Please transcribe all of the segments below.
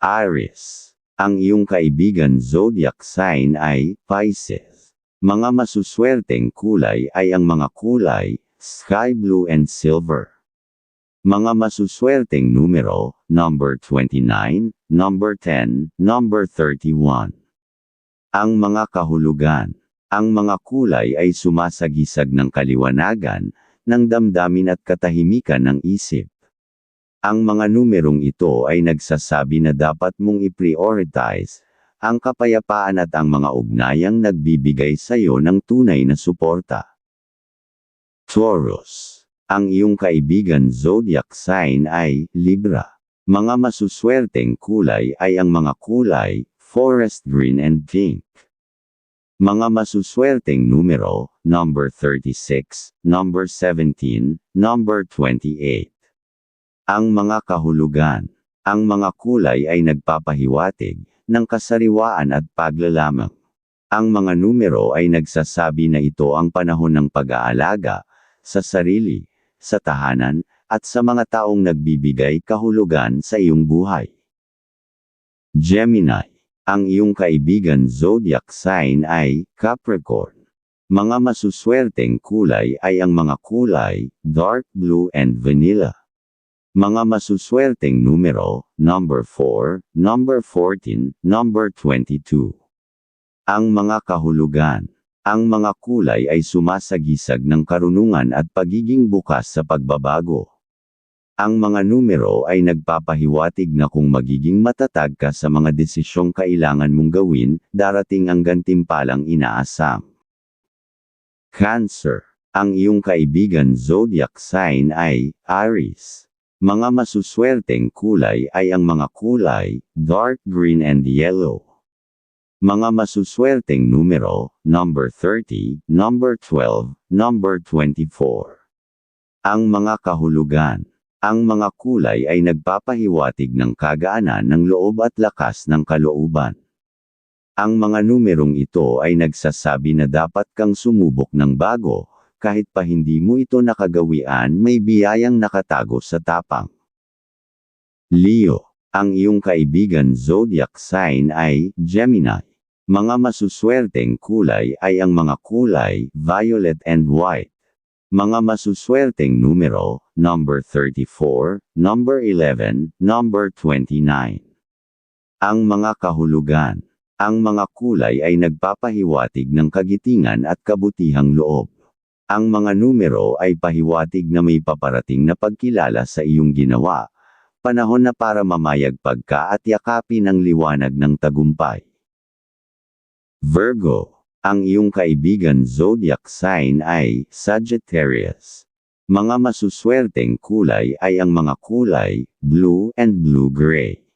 Aries. Ang iyong kaibigan zodiac sign ay Pisces. Mga masuswerteng kulay ay ang mga kulay, sky blue and silver. Mga masuswerteng numero, number 29, number 10, number 31. Ang mga kahulugan. Ang mga kulay ay sumasagisag ng kaliwanagan, ng damdamin at katahimikan ng isip. Ang mga numerong ito ay nagsasabi na dapat mong i-prioritize ang kapayapaan at ang mga ugnayang nagbibigay sa iyo ng tunay na suporta. Taurus. Ang iyong kaibigan zodiac sign ay Libra. Mga masuswerteng kulay ay ang mga kulay, forest green and pink. Mga masuswerteng numero, number 36, number 17, number 28. Ang mga kahulugan. Ang mga kulay ay nagpapahiwatig ng kasariwaan at paglalamang. Ang mga numero ay nagsasabi na ito ang panahon ng pag-aalaga sa sarili, sa tahanan, at sa mga taong nagbibigay kahulugan sa iyong buhay. Gemini. Ang iyong kaibigan zodiac sign ay Capricorn. Mga masuswerteng kulay ay ang mga kulay, dark blue and vanilla. Mga masuswerteng numero, number 4, number 14, number 22. Ang mga kahulugan. Ang mga kulay ay sumasagisag ng karunungan at pagiging bukas sa pagbabago. Ang mga numero ay nagpapahiwatig na kung magiging matatag ka sa mga desisyong kailangan mong gawin, darating ang gantimpalang inaasam. Cancer. Ang iyong kaibigan zodiac sign ay Aries. Mga masuswerteng kulay ay ang mga kulay, dark green and yellow. Mga masuswerteng numero, number 30, number 12, number 24. Ang mga kahulugan. Ang mga kulay ay nagpapahiwatig ng kagaanan ng loob at lakas ng kalooban. Ang mga numerong ito ay nagsasabi na dapat kang sumubok ng bago, kahit pa hindi mo ito nakagawian may biyayang nakatago sa tapang. Leo, ang iyong kaibigan zodiac sign ay Gemini. Mga masuswerteng kulay ay ang mga kulay, violet and white. Mga masuswerteng numero, number 34, number 11, number 29. Ang mga kahulugan. Ang mga kulay ay nagpapahiwatig ng kagitingan at kabutihang loob. Ang mga numero ay pahiwatig na may paparating na pagkilala sa iyong ginawa. Panahon na para mamayagpag ka at yakapin ang liwanag ng tagumpay. Virgo. Ang iyong kaibigan zodiac sign ay Sagittarius. Mga masuswerteng kulay ay ang mga kulay, blue and blue-gray.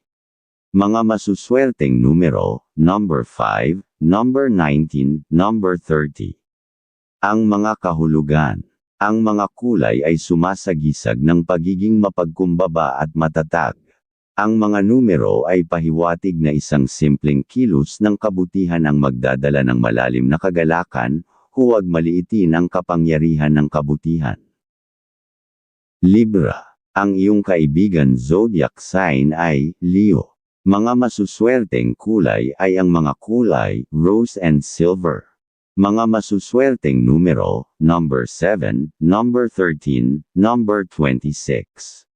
Mga masuswerteng numero, number 5, number 19, number 30. Ang mga kahulugan. Ang mga kulay ay sumasagisag ng pagiging mapagkumbaba at matatag. Ang mga numero ay pahiwatig na isang simpleng kilos ng kabutihan ang magdadala ng malalim na kagalakan, huwag maliitin ang kapangyarihan ng kabutihan. Libra. Ang iyong kaibigan zodiac sign ay Leo. Mga masuswerteng kulay ay ang mga kulay, rose and silver. Mga masuswerteng numero, number 7, number 13, number 26.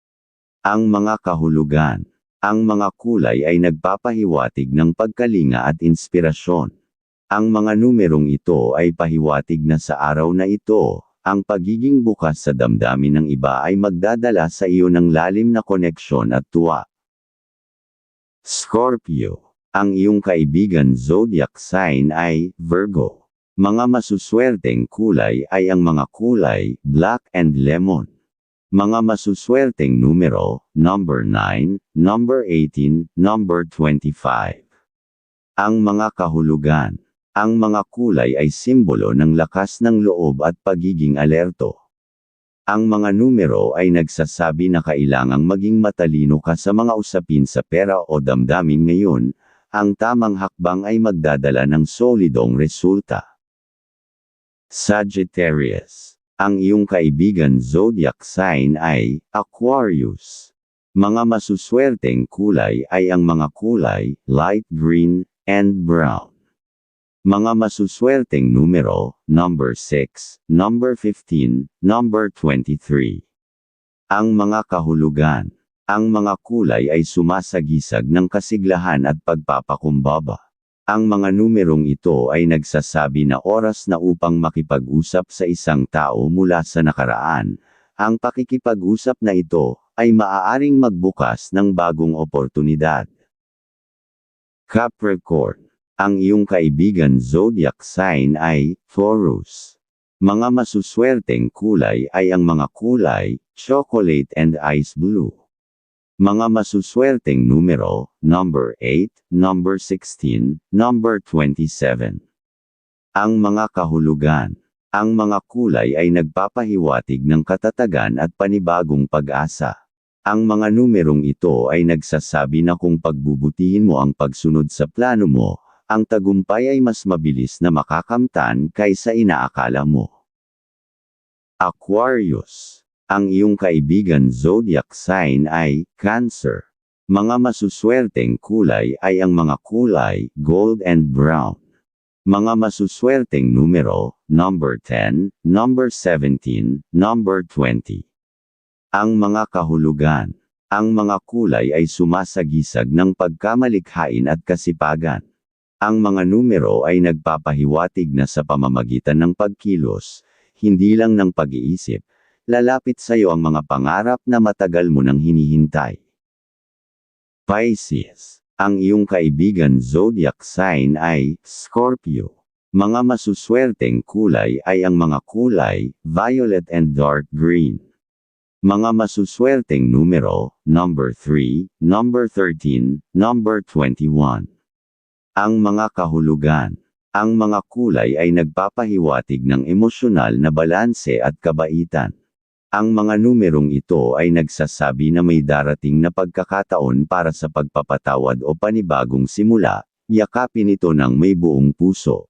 Ang mga kahulugan. Ang mga kulay ay nagpapahiwatig ng pagkalinga at inspirasyon. Ang mga numerong ito ay pahiwatig na sa araw na ito, ang pagiging bukas sa damdamin ng iba ay magdadala sa iyo ng lalim na koneksyon at tuwa. Scorpio. Ang iyong kaibigan zodiac sign ay Virgo. Mga masuswerteng kulay ay ang mga kulay, black and lemon. Mga masuswerteng numero, number 9, number 18, number 25. Ang mga kahulugan. Ang mga kulay ay simbolo ng lakas ng loob at pagiging alerto. Ang mga numero ay nagsasabi na kailangang maging matalino ka sa mga usapin sa pera o damdamin ngayon, ang tamang hakbang ay magdadala ng solidong resulta. Sagittarius. Ang iyong kaibigan zodiac sign ay Aquarius. Mga masuswerteng kulay ay ang mga kulay, light green, and brown. Mga masuswerteng numero, number 6, number 15, number 23. Ang mga kahulugan. Ang mga kulay ay sumasagisag ng kasiglahan at pagpapakumbaba. Ang mga numerong ito ay nagsasabi na oras na upang makipag-usap sa isang tao mula sa nakaraan. Ang pakikipag-usap na ito ay maaaring magbukas ng bagong oportunidad. Capricorn. Ang iyong kaibigan zodiac sign ay Taurus. Mga masuswerteng kulay ay ang mga kulay, chocolate and ice blue. Mga masuswerteng numero, number 8, number 16, number 27. Ang mga kahulugan. Ang mga kulay ay nagpapahiwatig ng katatagan at panibagong pag-asa. Ang mga numerong ito ay nagsasabi na kung pagbubutihin mo ang pagsunod sa plano mo, ang tagumpay ay mas mabilis na makakamtan kaysa inaakala mo. Aquarius ang iyong kaibigan zodiac sign ay Cancer. Mga masuswerteng kulay ay ang mga kulay gold and brown. Mga masuswerteng numero, number 10, number 17, number 20. Ang mga kahulugan. Ang mga kulay ay sumasagisag ng pagkamalikhain at kasipagan. Ang mga numero ay nagpapahiwatig na sa pamamagitan ng pagkilos, hindi lang ng pag-iisip, lalapit sa iyo ang mga pangarap na matagal mo nang hinihintay. Pisces. Ang iyong kaibigan zodiac sign ay Scorpio. Mga masuswerteng kulay ay ang mga kulay, violet and dark green. Mga masuswerteng numero, number 3, number 13, number 21. Ang mga kahulugan. Ang mga kulay ay nagpapahiwatig ng emosyonal na balanse at kabaitan. Ang mga numerong ito ay nagsasabi na may darating na pagkakataon para sa pagpapatawad o panibagong simula, yakapin ito ng may buong puso,